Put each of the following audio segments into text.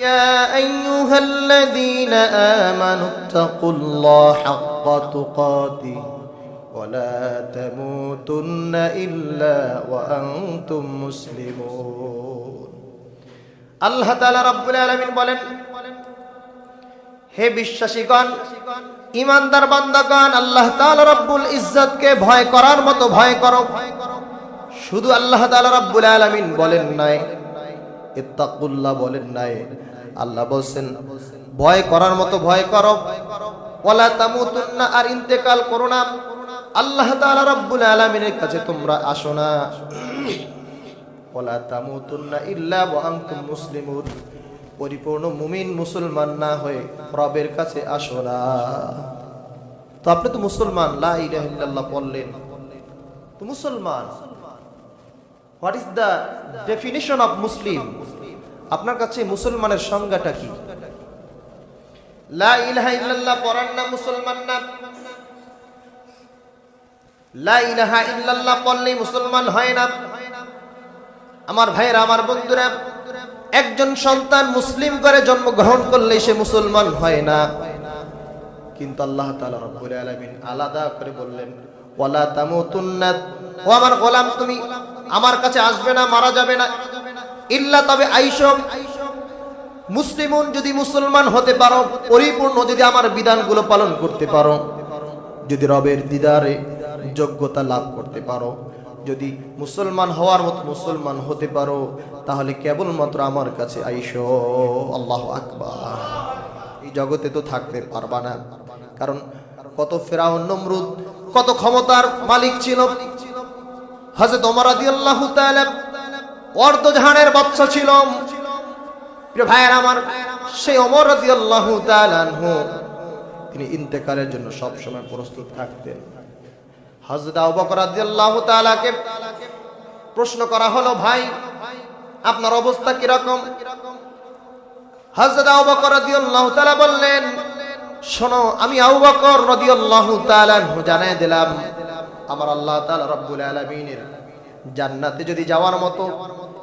يا أيها الذين آمنوا اتقوا الله حق تقاته ولا تموتن إلا وأنتم مسلمون আল্লাহ তাআলা রব্বুল আলামিন বলেন হে বিশ্বাসীগণ ইমানদার বান্দাগণ আল্লাহ তাআলা রব্বুল ইজ্জতকে ভয় করার মতো ভয় করো শুধু আল্লাহ তাআলা রব্বুল আলামিন বলেন নাই ইত্তাকুল্লাহ বলেন নাই আল্লাহ বলছেন, ভয় করার মতো ভয় করো। ওয়ালা তামুতুন্না আর ইন্তেকাল করো না। আল্লাহ তাআলা রব্বুল আলামিনের কাছে তোমরা আসো না। ওয়ালা তামুতুন্না ইল্লা ওয়া আনতুম মুসলিমুন। পরিপূর্ণ মুমিন মুসলমান না হয়ে রবের কাছে আসো না। তো আপনি তো মুসলমান, লা ইলাহা ইল্লাল্লাহ বললেন। তো মুসলমান what is the definition of Muslim আপনার কাছে মুসলমানের সংজ্ঞাটা কি? মুসলমান হয় না। আমার ভাইয়েরা, আমার বন্ধুরা, একজন সন্তান মুসলিম করে জন্মগ্রহণ করলে সে মুসলমান হয় না। কিন্তু আল্লাহ আলাদা করে বললেন ও আমার গোলাম, তুমি আমার কাছে আসবে না, মারা যাবে না। ইল্লা তবে আইসো মুসলিমুন যদি মুসলমান হতে পারো, পরিপূর্ণ যদি আমার বিধানগুলো পালন করতে পারো, যদি রবের দিদারে যোগ্যতা লাভ করতে পারো, যদি মুসলমান হওয়ার মতো মুসলমান হতে পারো, তাহলে কেবলমাত্র আমার কাছে আইসো। আল্লাহ আকবার। এই জগতে তো থাকতে পারবা না। কারণ কত ফেরাউন, নমরুদ, কত ক্ষমতার মালিক ছিল। হযরত ওমর রাদিয়াল্লাহু অর্ধজাহানের বাদশা ছিল। ভাইয়ের আমার, সেই ওমর রাদিয়াল্লাহু তাআলা তিনি ইন্তেকালের জন্য সব সময় প্রস্তুত থাকতেন। প্রশ্ন করা হলো, ভাই, আপনার অবস্থা কি বললেন, শোনো, আমি জানাই দিলাম, আমার আল্লাহ তাআলা রব্বুল আলামিনের জান্নাতে যদি যাওয়ার মতো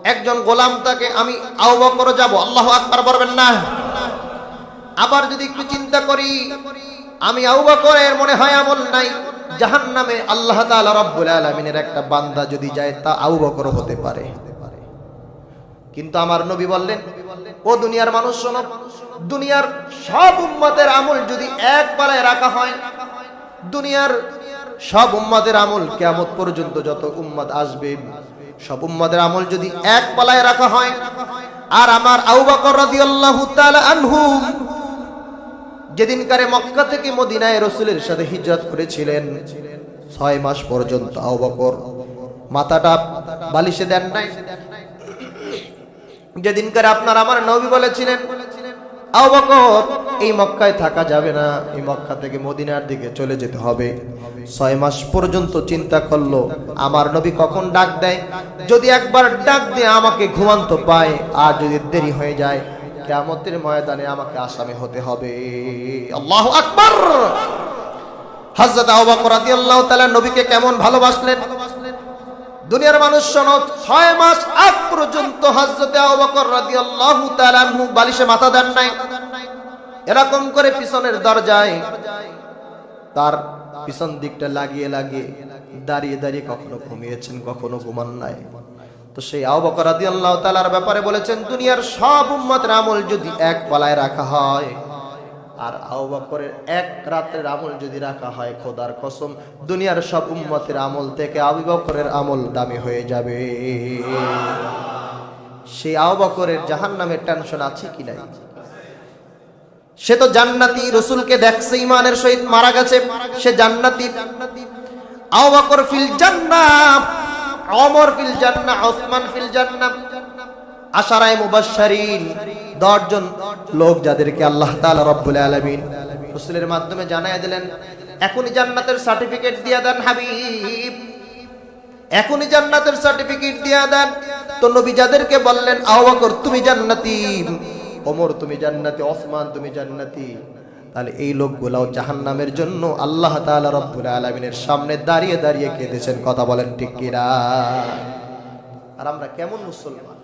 একজন গোলাম তাকে আমি আবু বকর যাব, আল্লাহু আকবার বলবেন না। আবার যদি একটু চিন্তা করি, আমি আবু বকরের মনে হয় আমল নাই, জাহান্নামে আল্লাহ তাআলা রব্বুল আলামিনের একটা বান্দা যদি যায়, তা আবু বকর হতে পারে। কিন্তু আমার নবী বললেন, ও দুনিয়ার মানুষ শোনো, দুনিয়ার সব উম্মতের আমল যদি এক পালায় রাখা হয়, দুনিয়ার সব উম্মাদের আমল কেমত পর্যন্ত যত উম্মাদ আসবে সব উম্মাদের আমল যদি এক পালায় রাখা হয়। আর আমার আউবাকর বকর রাদিয়াল্লাহু তাআলা আনহু যেদিনকারে মক্কা থেকে মদিনায় রসুলের সাথে হিজরত করেছিলেন, ছয় মাস পর্যন্ত আউবাকর বকর মাথাটা বালিশে দেন নাই। যেদিনকার আপনার আমার নবী বলেছিলেন আবু বকর, এই মক্কায় থাকা যাবে না। এই মক্কা থেকে মদিনার দিকে চলে যেতে হবে। ছয় মাস পর্যন্ত চিন্তা করল, আমার নবী কখন ডাক দেয়? যদি একবার ডাক দিয়ে আমাকে ঘুমান্ত পায়, আর যদি দেরি হয়ে যায়, কেয়ামতের ময়দানে আমাকে আসামি হতে হবে। আল্লাহ আকবার! হযরত আবু বকর রাদিয়াল্লাহু তাআলা নবীকে কেমন ভালোবাসলেন? দুনিয়ার মানুষ শোনো ছয় মাস আগ পর্যন্ত হজরতে আবু বকর রাদিয়াল্লাহু তাআলা আনহু বালিশে মাথা দেন নাই। এরকম করে পিছনের দরজায় তার পিছন দিকটা লাগিয়ে লাগিয়ে দাঁড়িয়ে দাঁড়িয়ে কখনো ঘুমিয়েছেন, কখনো ঘুমান নাই। তো সেই আবু বকর রাদিয়াল্লাহু তাআলার ব্যাপারে বলেছেন, দুনিয়ার সব উম্মতের আমল যদি এক পালায় রাখা হয় আর আবু বকরের এক রাতের আমল যদি রাখা হয় খোদার কসম, দুনিয়ার সব উম্মতের আমল থেকে আবু বকরের আমল দামি হয়ে যাবে। সেই আবু বকরের জাহান্নামের টেনশন আছে কি নাই? সে তো জান্নাতি, রসুলকে দেখছে ইমানের সহিত মারা গেছে। সে জান্নাতি। আবু ফিল জান্নাত ওমর ফিল জান্নাহ, ওসমান ফিল জান্নাহ, আশারায় মুবাশশারিন। দশজন লোক যাদেরকে আল্লাহ তাআলা রব্বুল আলামিন রাসূলের মাধ্যমে জানায় দিলেন, এখনই জান্নাতের সার্টিফিকেট দিয়ে দেন হাবিব। এখনই জান্নাতের সার্টিফিকেট দিয়ে দেন। তো নবী যাদেরকে বললেন আবু বকর, তুমি জান্নাতি। ওমর, তুমি জান্নাতি। ওসমান, তুমি জান্নাতি। তাহলে এই লোকগুলাও জাহান্নামের জন্য আল্লাহ তাআলা রব্বুল আলামিনের সামনে দাঁড়িয়ে দাঁড়িয়ে কেঁদেছেন। কথা বলেন ঠিক কিনা? আর আমরা কেমন মুসলমান?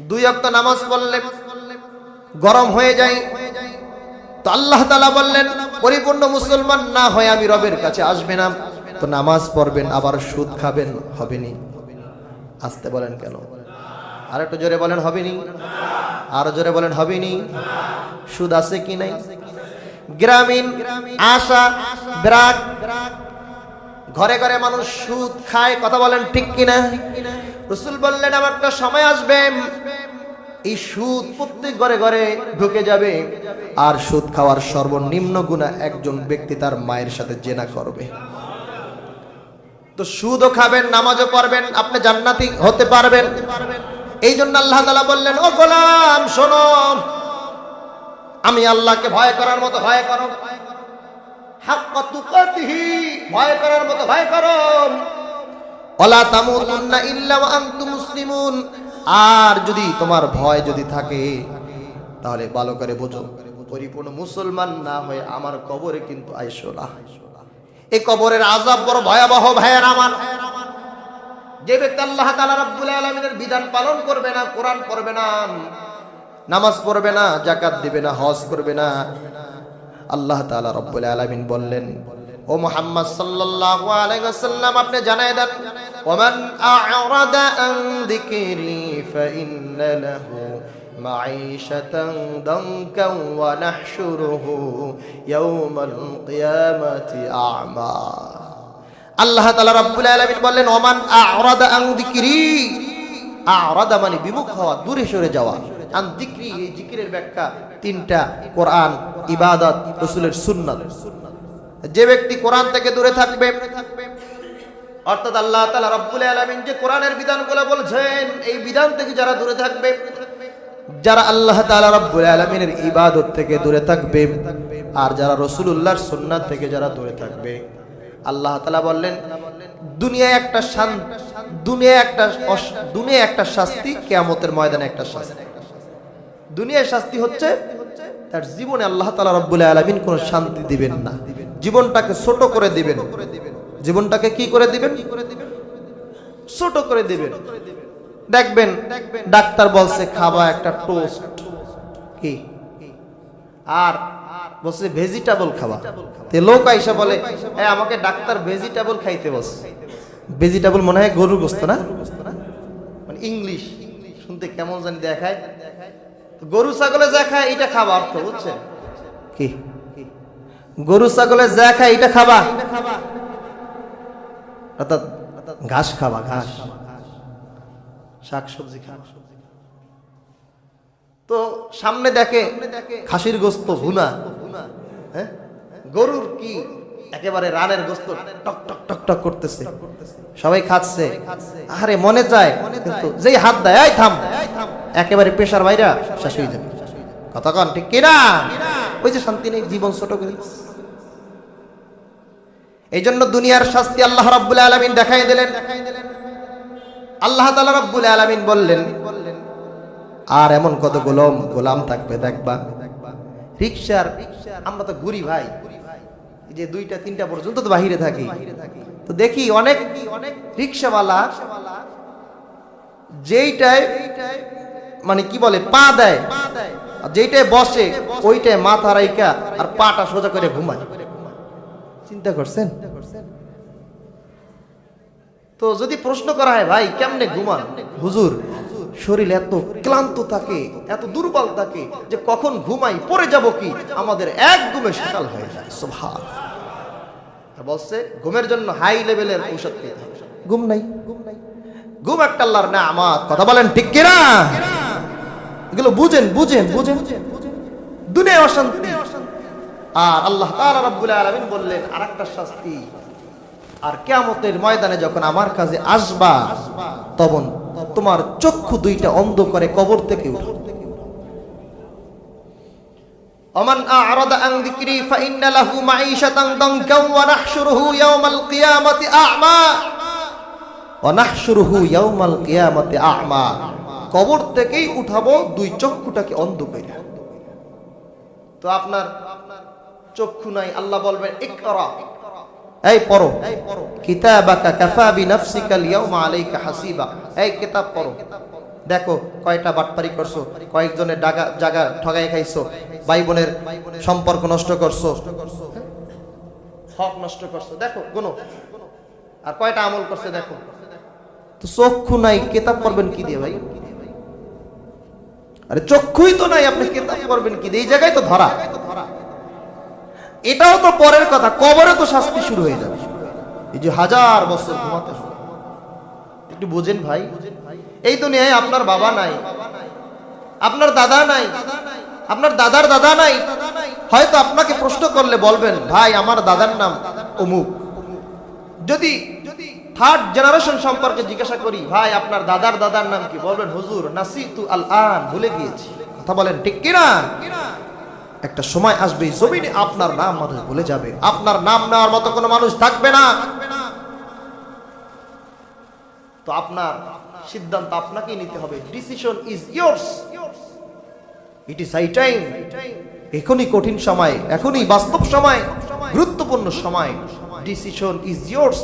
দুই অক্ত নামাজ পড়লে গরম হয়ে যায়। তো আল্লাহ তালা বললেন, পরিপূর্ণ মুসলমান না হয় আমি রবের কাছে আসবে না। তো নামাজ পড়বেন, আবার সুদ খাবেন হবেনি আসতে বলেন কেন? আর একটু জোরে বলেন হবেনি আরও জোরে বলেন হবেনি সুদ আছে কি নাই? গ্রামীণ, আশা, ব্রাক। ঘরে ঘরে মানুষ সুদ খায়, কথা বলেন ঠিক কিনা? রসুল বললেন, আমার একটা সময় আসবে। এই সুদ প্রত্যেক ঘরে ঘরে ঢুকে যাবে। আর সুদ খাওয়ার সর্বনিম্ন গুণা একজন ব্যক্তি তার মায়ের সাথে জেনা করবে। তো সুদও খাবেন, নামাজও পড়বেন, আপনি জান্নাতি হতে পারবেন। এই জন্য আল্লাহ তালা বললেন, ও গোলাম, শোনো, আমি আল্লাহকে ভয় করার মতো ভয় করো। ভয় করার মতো ভয় করো। আর যদি তোমার ভয় যদি থাকে, তাহলে ভালো করে বোঝো। পরিপূর্ণ মুসলমান না হয়ে আমার কবরে কিন্তু আইসো না। এই কবরের আজাব বড় ভয়াবহ, ভাইয়ের আমার যে ব্যক্তি আল্লাহ আলামিনের বিধান পালন করবে না, কোরআন করবে না, নামাজ পড়বে না জাকাত দিবে না, হজ করবে না, আল্লাহ তাআলা রব্বুল আলামিন বললেন ও মুহাম্মদ সাল্লাল্লাহু আলাইহি ওয়াসাল্লাম, আপনি জানায় দেন, ওমান আ'রাদা আন যিকরি ফাইন্না লাহু মাঈশাতান দানকান ওয়া নাহশুরুহু ইয়াওমাল কিয়ামাতি আ'মা। আল্লাহ তাআলা রব্বুল আলামিন বললেন, ওমান আ'রাদা আন যিকরি। আ'রাদা মানে বিমুখ হওয়া, দূরে সরে যাওয়া। আন যিকরি, এই জিকিরের ব্যাখ্যা তিনটা, কোরআন, ইবাদত, রাসূলের সুন্নাত। যে ব্যক্তি কোরআন থেকে দূরে থাকবে, অর্থাৎ আল্লাহ তাআলা রব্বুল আলামিন যে কোরআনের বিধানগুলো বলছেন, এই বিধান থেকে যারা দূরে থাকবে, যারা আল্লাহ তাআলা রব্বুল আলামিনের ইবাদত থেকে দূরে থাকবে, আর যারা রাসূলুল্লাহর সুন্নাত থেকে যারা দূরে থাকবে। আল্লাহ তালা বললেন দুনিয়ায় একটা শান দুনিয়ায় একটা দুনিয়া একটা শাস্তি, কিয়ামতের ময়দানে একটা শাস্তি। দুনিয়ার শাস্তি হচ্ছে, তার জীবনে আল্লাহ তালা রব্বুল আলমিন কোনো শান্তি দিবেন না। জীবনটাকে ছোট করে দিবেন। জীবনটাকে কি করে দিবেন? ছোট করে দিবেন। দেখবেন ডাক্তার বলছে খাবা একটা টোস্ট। কি? আর বলছে ভেজিটেবল খাবা। তে লোক আইসা বলে "এ, আমাকে ডাক্তার ভেজিটেবল খাইতে বলছে ভেজিটেবল মনে হয় গরুর গোস্ত না? মানে ইংলিশ। শুনতে কেমন জানি দেখায়। তো গরু ছাগলে যা খায় এটা খাবা অর্থ বুঝছেন? কি? গরু ছাগলে যা খায় এটা খাবা। অর্থাৎ ঘাস খাবা ঘাস। শাক সবজি খাবা। তো সামনে দেখে খাসির গোস্ত ভুনা। হ্যাঁ? গরুর কি? একেবারে রানের গোস্ত টক টক টক টক করতেছে। সবাই খাচ্ছে। আরে মনে চায় কিন্তু যেই হাত দেয় এই থাম। একেবারে পেশার বাইরা শেষ হয়ে যাবে। কথা কন ঠিক কিনা? ওই যে শান্তি নেই, জীবন ছোট করে এই জন্য দুনিয়ার শাস্তি আল্লাহ রাব্বুল আলামিন দেখাই দিলেন। আল্লাহ তাআলা রাব্বুল আলামিন বললেন, আর এমন কত গোলাম গোলাম থাকবে, দেখবা। রিক্সার আমরা তো ঘুরি ভাই। যে দুইটা, তিনটা পর্যন্ত তো বাহিরে থাকি। তো দেখি অনেক অনেক রিক্সাওয়ালা যেইটায় মানে কি বলে পা দেয় পা দেয়। আর যেইটায় বসে ওইটায় মাথা রাইকা আর পাটা সোজা করে ঘুমায়। চিন্তা করছেন? তো যদি প্রশ্ন করা হয় ভাই কেমনে ঘুমান? হুজুর শরীর এত ক্লান্ত থাকে এত দুর্বল থাকে যে কখন ঘুমাই পড়ে যাব কি? আমাদের এক ঘুমে সকাল হয়ে যায়। সুবহান। বলছে ঘুমের জন্য হাই লেভেলের ঔষধ খেতে হবে। ঘুম নাই। ঘুম নাই ঘুম একটা আল্লাহর না আমার কথা বলেন ঠিক কিনা? এগুলো বুঝেন বুঝেন বুঝেন দুনিয়া অশান্তি আর আল্লাহ তাআলা রাব্বুল আলামিন বললেন আরেকটা শাস্তি আর কিয়ামতের ময়দানে যখন আমার কাছে আসবা তখন তোমার চক্ষু দুইটা অন্ধ করে কবর থেকে উঠো ومن أعرض عن ذكري فإن له معيشة ضنكا ونحشره يوم القيامة أعمى ونحشره يوم القيامة أعمى কবর থেকেই উঠাবো দুই চক্ষুটাকে অন্ধ করে তো আপনার চক্ষু নাই, আল্লাহ বলবেন, ইকরা। এই পড়ো। কিতাবাকা কাফা বিনাফসিকা আল-ইয়াওমা আলাইকা হাসিবা। এই কিতাব পড়ো। দেখো, কয়টা বাটপারি করছ, কয়েকজনের ডাগা জায়গা ঠগাই খাইছো ভাই বোনের সম্পর্ক নষ্ট করছ। হক নষ্ট করছ। দেখো, গুনো। আর কয়টা আমল করছে, দেখো? তো চক্ষু নাই, কেতাব পড়বেন কি দিয়ে ভাই? আরে চক্ষুই তো নাই, আপনি কেতাব করবেন কি? এই জায়গায় তো ধরা। এটাও তো পরের কথা, কবরে তো শাস্তি শুরু হয়ে যাবে। এই যে হাজার বছর ঘুমাতে একটু বোঝেন ভাই, এই দুনিয়ায় আপনার বাবা নাই, আপনার দাদা নাই, আপনার দাদার দাদা নাই। হয়তো আপনাকে প্রশ্ন করলে বলবেন, ভাই, আমার দাদার নাম অমুক। যদি থার্ড জেনারেশন সম্পর্কে জিজ্ঞাসা করি, ভাই, আপনার দাদার দাদার নাম কি? বলবেন, হুজুর, নাসিতু আল আন, ভুলে গিয়েছি। কথা বলেন, ঠিক কিনা একটা সময় আসবে, জমিনে আপনার নাম মানুষ ভুলে যাবে। আপনার নাম নেওয়ার মতো কোনো মানুষ থাকবে না। তো আপনার সিদ্ধান্ত আপনাকেই নিতে হবে। Decision is yours it is high time এখনই কঠিন সময়, এখনই বাস্তব সময়, গুরুত্বপূর্ণ সময়। ডিসিশন ইজ ইয়ার্স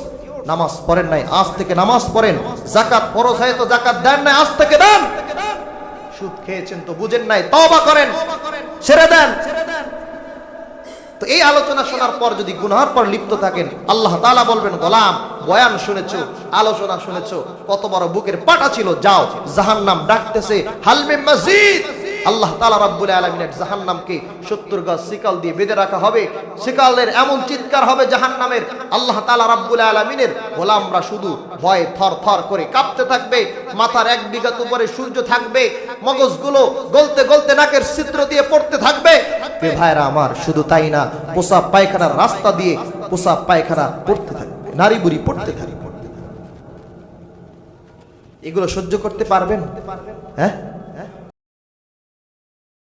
নামাজ পড়েন নাই, আজ থেকে নামাজ পড়েন। জাকাত ফরজ হয় তো জাকাত দেন নাই, আজ থেকে দেন। সুদ খেয়েছেন তো বুঝেন নাই, তওবা করেন, ছেড়ে দেন। তো এই আলোচনা শোনার পর যদি গুনার পর লিপ্ত থাকেন, আল্লাহ তাআলা বলবেন, গোলাম, বয়ান শুনেছো, আলোচনা শুনেছো, কত বড় বুকের পাটা ছিল, যাও, জাহান্নাম ডাকতেছে হালমে মসজিদ আল্লাহ তাআলা রাব্বুল আলামিনের জাহান্নামকে 70 গজ শিকাল দিয়ে বেঁধে রাখা হবে। শিকালের এমন চিৎকার হবে জাহান্নামের, আল্লাহ তাআলা রাব্বুল আলামিনের গোলামরা শুধু ভয়ে থর থর করে কাঁপতে থাকবে, মাথার এক বিঘাত উপরে সূর্য থাকবে, মগজগুলো গলতে গলতে নাকের ছিদ্র দিয়ে পড়তে থাকবে। এ ভাইরা আমার, শুধু তাই না পোশাক পায়খানার রাস্তা দিয়ে পোশাক পায়খানা পড়তে থাকবে, নারী বুড়ি পড়তে থাকবে। এগুলো সহ্য করতে পারবেন? হ্যাঁ?